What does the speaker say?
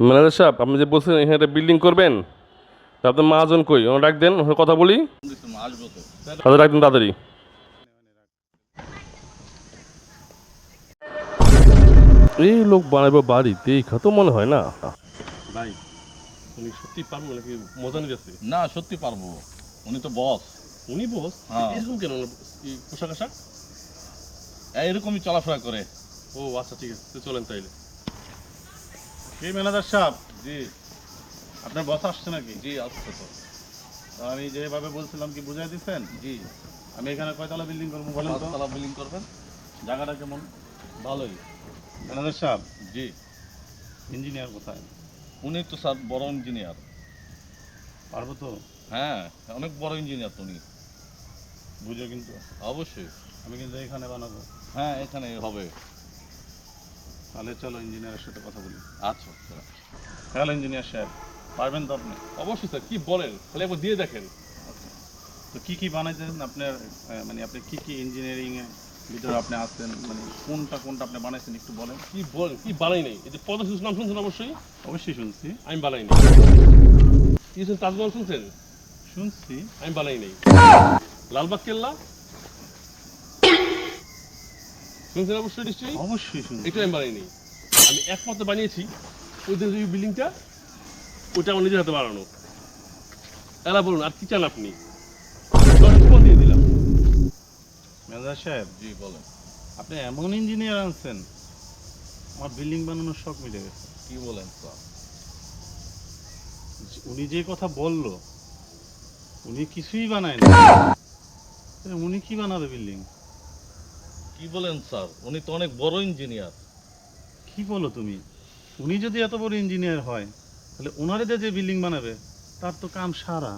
Manager সাহেব আপনি যে বলছেন এখানে একটা বিল্ডিং করবেন তা আপনার মহাজন কই? ওনার ডাক দেন ওনার কথা বলি। আসব তো তাদের ডাক দেন তাড়াতাড়ি। এই লোক বানাবো বাড়ি দেখা তো মনে হয় না। ভাই উনি সত্যি পারব নাকি মজা নিতেছে না সত্যি পারব। উনি তো বস উনি বস হ্যাঁ। এরকম কেন? এই পোশাক আশাক? এরকমই চলাফেরা করে। ও আচ্ছা ঠিক আছে। তো চলেন তাইলে। কি ম্যানেজার সাহেব? জি। আপনার বস আসছে নাকি? জি আসছে তো। আমি যেভাবে বলছিলাম কি বুঝাই দিচ্ছেন? জি। আমি এখানে কয়তলা বিল্ডিং করব বলেন তো? পাঁচতলা বিলিং করবেন। জায়গাটা কেমন? ভালোই। ম্যানেজার সাহেব? জি। ইঞ্জিনিয়ার কোথায়? উনি তো স্যার বড় ইঞ্জিনিয়ার। পারব তো? হ্যাঁ অনেক বড় ইঞ্জিনিয়ার তো উনি। বুঝো কিন্তু। অবশ্যই। আমি কিন্তু এখানে বানাবো। হ্যাঁ এখানে হবে। তাহলে চলো ইঞ্জিনিয়ারের সাথে কথা বলি। আচ্ছা হ্যালো ইঞ্জিনিয়ার সাহেব পারবেন তো আপনি? অবশ্যই স্যার কি বলেন? খালি একবার দিয়ে দেখেন। তো কি কি বানাইছেন আপনার মানে আপনি কি কি ইঞ্জিনিয়ারিং এর ভিতরে আপনি আছেন? মানে কোনটা কোনটা আপনি বানাইছেন একটু বলেন। কি বলেন কি বানাই নাই? এই যে সেতুর নাম শুনছেন অবশ্যই? অবশ্যই শুনছি। আমি বানাই নাই। কি শুনছেন? তাজমহল শুনছেন? শুনছি। আমি বানাই নাই। লালবাগ কেল্লা? শুনছেন অবশ্যই নিশ্চয়ই? অবশ্যই শুনছি। এটা আমি বানাই নাই। আমি একমাত্র বানিয়েছি। ওই যে যে বিল্ডিংটা ওটা আমার নিজের হাতে বানানো। এলা বলুন আর কি চান আপনি? দশ দিয়ে দিলাম। ম্যানেজার সাহেব জি বলেন। আপনি এমন ইঞ্জিনিয়ার আনছেন আমার বিল্ডিং বানানোর শখ মিটে গেছে। কি বলেন স্যার? উনি যে কথা বলল উনি কিছুই বানায় না। উনি কি বানাবে বিল্ডিং কি বলেন স্যার? উনি তো অনেক বড় ইঞ্জিনিয়ার কি বলো তুমি? উনি যদি এত বড় ইঞ্জিনিয়ার হয়, তাহলে ওনারে যে বিল্ডিং বানাবে, তার তো কাম সারা।